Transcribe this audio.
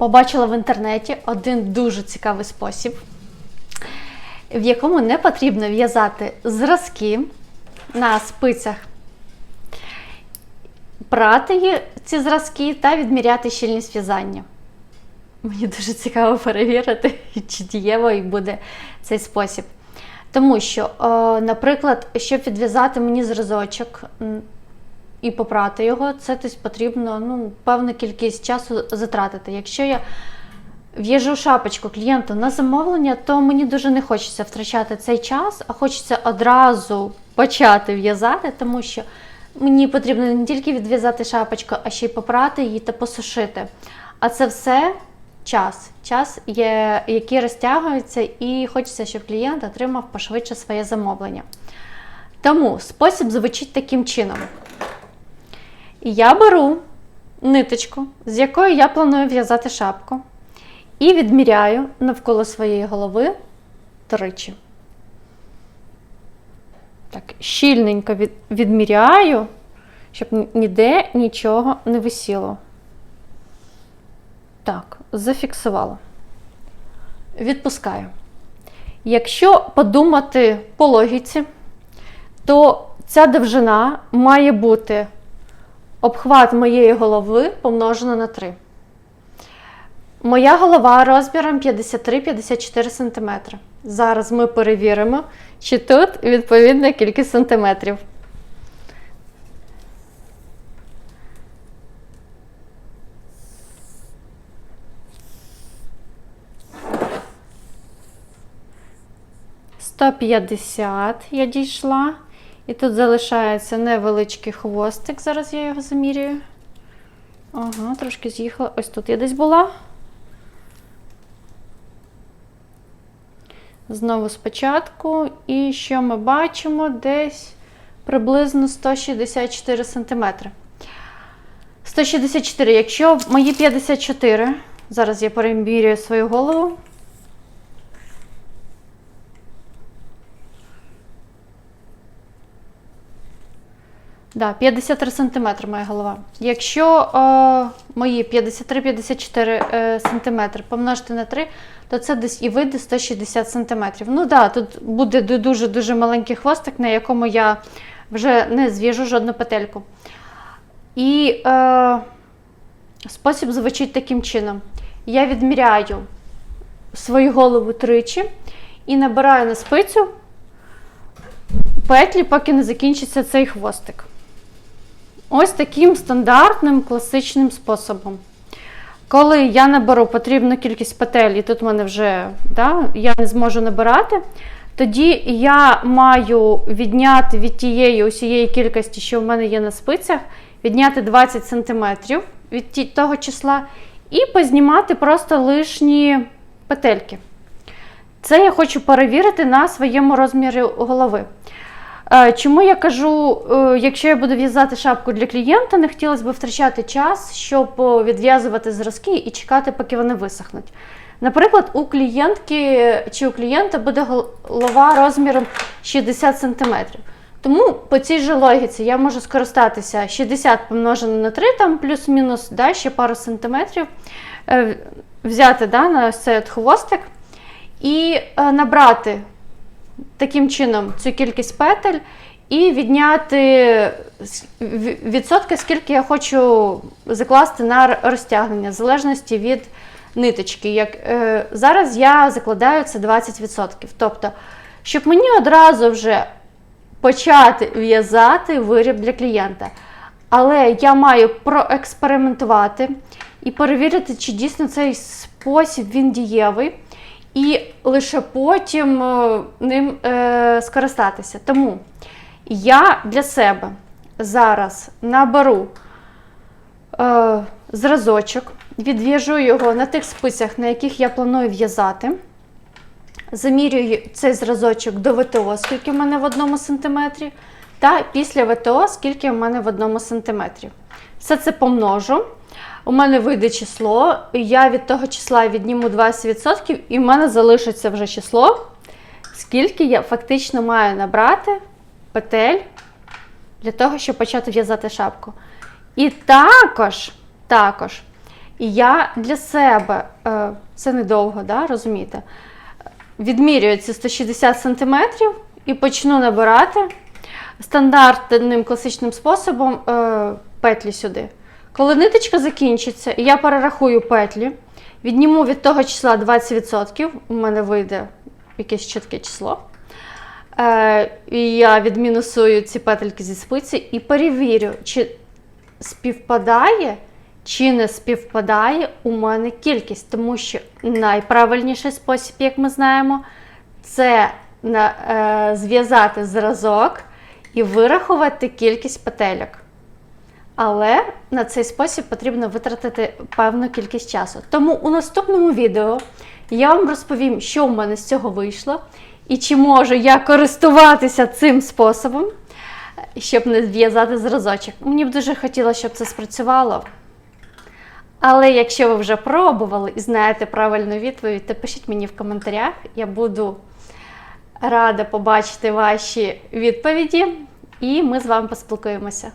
побачила в інтернеті один дуже цікавий спосіб, в якому не потрібно в'язати зразки на спицях, прати ці зразки та відміряти щільність в'язання. Мені дуже цікаво перевірити, чи дієвий буде цей спосіб. Тому що, е, наприклад, щоб відв'язати мені зразочок і попрати його, це десь потрібно ну, певну кількість часу затратити. Якщо я в'яжу шапочку клієнту на замовлення, то мені дуже не хочеться втрачати цей час, а хочеться одразу почати в'язати, тому що мені потрібно не тільки відв'язати шапочку, а ще й попрати її та посушити. А це все час. Час, є, який розтягується, і хочеться, щоб клієнт отримав пошвидше своє замовлення. Тому спосіб звучить таким чином. Я беру ниточку, з якою я планую в'язати шапку, і відміряю навколо своєї голови тричі. Так, щільненько відміряю, щоб ніде нічого не висіло. Так, зафіксувала. Відпускаю. Якщо подумати по логіці, то ця довжина має бути обхват моєї голови помножено на 3. Моя голова розміром 53-54 см. Зараз ми перевіримо, чи тут відповідна кількість сантиметрів. Сто п'ятдесят я дійшла. І тут залишається невеличкий хвостик. Зараз я його замірюю. Ага, трошки з'їхала. Ось тут я десь була. Знову спочатку. І що ми бачимо? Десь приблизно 164 см. 164. Якщо мої 54, зараз я перемірюю свою голову. Да, 53 см моя голова. Якщо е, мої 53-54 е, см помножити на 3, то це десь і вийде 160 см. Ну да, тут буде дуже-дуже маленький хвостик, на якому я вже не зв'яжу жодну петельку. І е, спосіб звучить таким чином: я відміряю свою голову тричі і набираю на спицю петлі, поки не закінчиться цей хвостик. Ось таким стандартним класичним способом. Коли я наберу потрібну кількість петель, і тут в мене вже да, я не зможу набирати, тоді я маю відняти від тієї усієї кількості, що в мене є на спицях, відняти 20 см від того числа, і познімати просто лишні петельки. Це я хочу перевірити на своєму розмірі голови. Е, Чому я кажу, е, якщо я буду в'язати шапку для клієнта, не хотілося б втрачати час, щоб е, відв'язувати зразки і чекати, поки вони висохнуть. Наприклад, у клієнтки чи у клієнта буде голова розміром 60 см. Тому по цій же логіці я можу скористатися 60 помножено на 3, там плюс-мінус да, ще пару сантиметрів, взяти да, на цей хвостик і набрати таким чином цю кількість петель і відняти відсотки, скільки я хочу закласти на розтягнення, в залежності від ниточки. Як, е, зараз я закладаю це 20%. Тобто, щоб мені одразу вже почати в'язати виріб для клієнта. Але я маю проекспериментувати і перевірити, чи дійсно цей спосіб він дієвий, і лише потім е, ним е, скористатися. Тому я для себе зараз наберу е, зразочок, відв'яжу його на тих спицях, на яких я планую в'язати. Замірюю цей зразочок до ВТО, скільки в мене в одному сантиметрі, та після ВТО, скільки в мене в одному сантиметрі. Все це помножу. У мене вийде число, я від того числа відніму 20%, і в мене залишиться вже число, скільки я фактично маю набрати петель для того, щоб почати в'язати шапку. І також, також я для себе, е, це недовго, да, розумієте, відмірюю ці 160 см і почну набирати стандартним класичним способом е, петлі сюди. Коли ниточка закінчиться, я перерахую петлі, відніму від того числа 20%, у мене вийде якесь чітке число. Е, і я відмінусую ці петельки зі спиці і перевірю, чи співпадає чи не співпадає у мене кількість, тому що найправильніший спосіб, як ми знаємо, це е, зв'язати зразок і вирахувати кількість петельок. Але на цей спосіб потрібно витратити певну кількість часу. Тому у наступному відео я вам розповім, що в мене з цього вийшло, і чи можу я користуватися цим способом, щоб не зв'язати зразочок. Мені б дуже хотілося, щоб це спрацювало. Але якщо ви вже пробували і знаєте правильну відповідь, то пишіть мені в коментарях. Я буду рада побачити ваші відповіді, і ми з вами поспілкуємося.